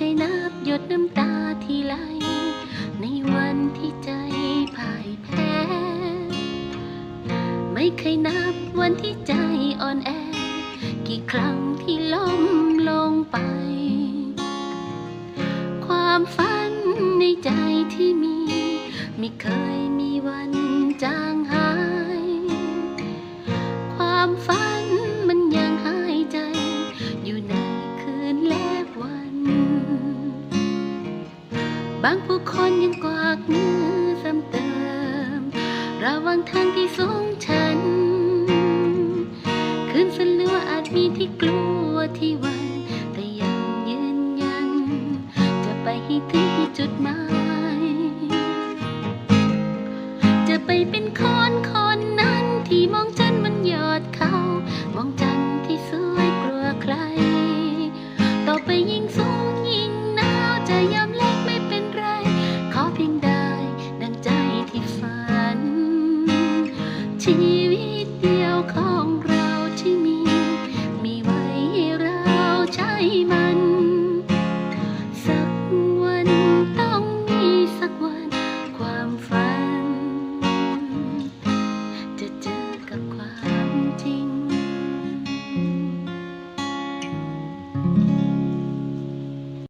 เคยนับหยดน้ำตาที่ไหลในวันที่ใจพ่ายแพ้ ไม่เคยนับวันที่ใจอ่อนแอ กี่ครั้งที่ล้มลงไป ความฝันในใจที่มี ไม่เคย บางผู้คนยังกวากมือซ้ำเติม ระวังทางที่สูงชัน คืนสลัวอาจมีที่กลัวที่หวัน แต่ยังยืนยัน จะไปให้ถึงที่จุดหมาย 记忆